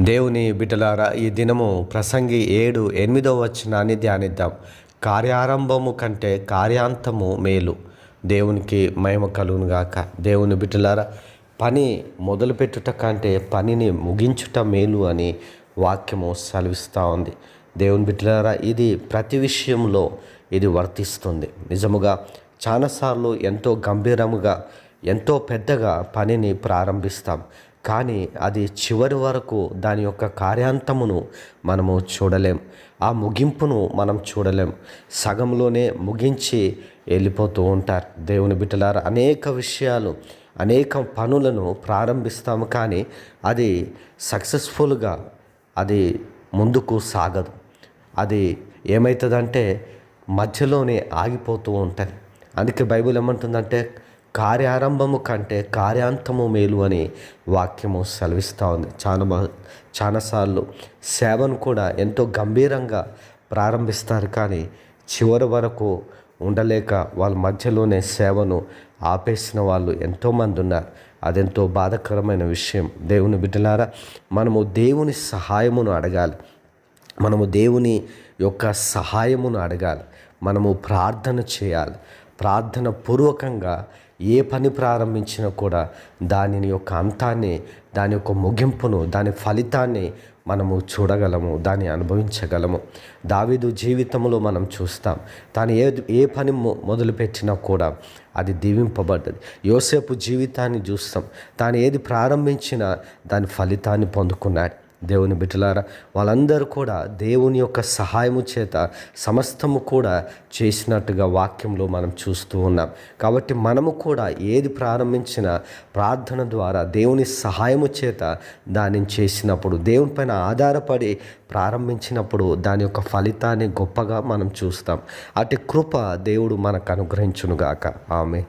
దేవుని బిడ్డలారా ఈ దినము ప్రసంగి ఏడు ఎనిమిదో వచనాన్ని ధ్యానిద్దాం. కార్యారంభము కంటే కార్యాంతము మేలు. దేవునికి మహిమ కలుగును గాక. దేవుని బిడ్డలారా పని మొదలుపెట్టుట కంటే పనిని ముగించుట మేలు అని వాక్యము సెలవిస్తూ ఉంది. దేవుని బిడ్డలారా ఇది ప్రతి విషయంలో ఇది వర్తిస్తుంది. నిజముగా చాలాసార్లు ఎంతో గంభీరముగా ఎంతో పెద్దగా పనిని ప్రారంభిస్తాం. కానీ అది చివరి వరకు దాని యొక్క కార్యాంతమును మనము చూడలేం. ఆ ముగింపును మనం చూడలేం. సగంలోనే ముగించి వెళ్ళిపోతూ ఉంటారు. దేవుని బిడ్డలారు అనేక విషయాలు అనేక పనులను ప్రారంభిస్తాము కానీ అది సక్సెస్ఫుల్గా అది ముందుకు సాగదు. అది ఏమవుతుందంటే మధ్యలోనే ఆగిపోతూ ఉంటుంది. అందుకే బైబిల్ ఏమంటుందంటే కార్యారంభము కంటే కార్యాంతము మేలు అని వాక్యము సెలవిస్తూ ఉంది. చాలా బా చాలాసార్లు సేవను కూడా ఎంతో గంభీరంగా ప్రారంభిస్తారు కానీ చివరి వరకు ఉండలేక వాళ్ళ మధ్యలోనే సేవను ఆపేసిన వాళ్ళు ఎంతోమంది ఉన్నారు. అదెంతో బాధాకరమైన విషయం. దేవుని బిడ్డలారా మనము దేవుని సహాయమును అడగాలి. మనము దేవుని యొక్క సహాయమును అడగాలి. మనము ప్రార్థన చేయాలి. ప్రార్థన పూర్వకంగా ఏ పని ప్రారంభించినా కూడా దానిని యొక్క అంతాన్ని దాని యొక్క ముగింపును దాని ఫలితాన్ని మనము చూడగలము దాన్ని అనుభవించగలము. దావీదు జీవితంలో మనం చూస్తాం తాను ఏ ఏ పని మొ- మొదలుపెట్టినా కూడా అది దీవింపబడ్డది. యోసేపు జీవితాన్ని చూస్తాం తాను ఏది ప్రారంభించినా దాని ఫలితాన్ని పొందుకున్నాడు. దేవుని బిడ్డలారా వాళ్ళందరూ కూడా దేవుని యొక్క సహాయము చేత సమస్తము కూడా చేసినట్టుగా వాక్యంలో మనం చూస్తూ ఉన్నాం. కాబట్టి మనము కూడా ఏది ప్రారంభించినా ప్రార్థన ద్వారా దేవుని సహాయము చేత దాన్ని చేసినప్పుడు దేవుని పైన ఆధారపడి ప్రారంభించినప్పుడు దాని యొక్క ఫలితాన్ని గొప్పగా మనం చూస్తాం. అటు కృప దేవుడు మనకు అనుగ్రహించునుగాక. ఆమె